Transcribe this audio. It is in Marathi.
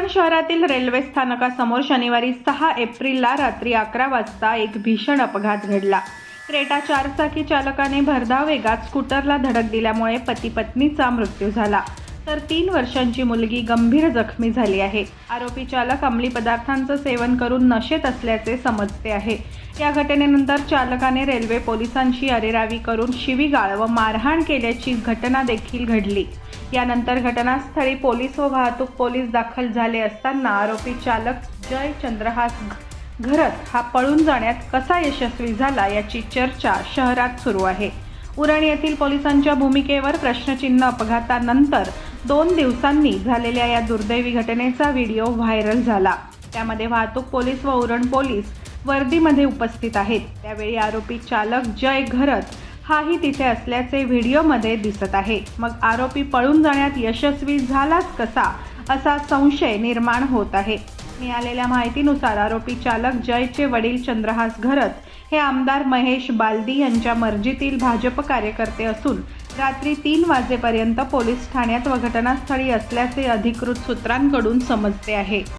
उरण शहरातील रेल्वे स्थानकासमोर शनिवारी सहा एप्रिलला रात्री अकरा वाजता एक भीषण अपघात घडला. क्रेटा चारचाकी चालकाने भरधाव वेगात स्कूटरला धडक दिल्यामुळे पती पत्नीचा मृत्यू झाला. तर तीन वर्षांची मुलगी गंभीर जखमी झाली आहे. आरोपी चालक अंमली पदार्थांचं सेवन करून नशेत असल्याचे समजते आहे. या घटनेनंतर चालकाने रेल्वे पोलिसांशी अरेरावी करून शिवीगाळ व मारहाण केल्याची घटना देखील घडली. यानंतर घटनास्थळी पोलीस व वाहतूक पोलीस दाखल झाले असताना आरोपी चालक जय चंद्रहास घरत हा पळून जाण्यात कसा यशस्वी झाला याची चर्चा शहरात सुरू आहे. उरण येथील पोलिसांच्या भूमिकेवर प्रश्नचिन्ह अपघातानंतर दोन दिवसांनी झालेल्या या दुर्दैवी घटनेचा व्हिडिओ व्हायरल झाला. त्यामध्ये वाहतूक पोलीस व उरण पोलीस वर्दीमध्ये उपस्थित आहेत. त्यावेळी आरोपी चालक जय घरत हाही तिथे असल्याचे व्हिडिओमध्ये दिसत आहे. मग आरोपी पळून जाण्यात यशस्वी झालाच कसा असा संशय निर्माण होत आहे. मिळालेल्या माहितीनुसार आरोपी चालक जयचे वडील चंद्रहास घरत हे आमदार महेश बालदी यांच्या मर्जीतील भाजप कार्यकर्ते असून रात्री तीन वाजेपर्यंत पोलीस ठाण्यात व घटनास्थळी असल्याचे अधिकृत सूत्रांकडून समजते आहे.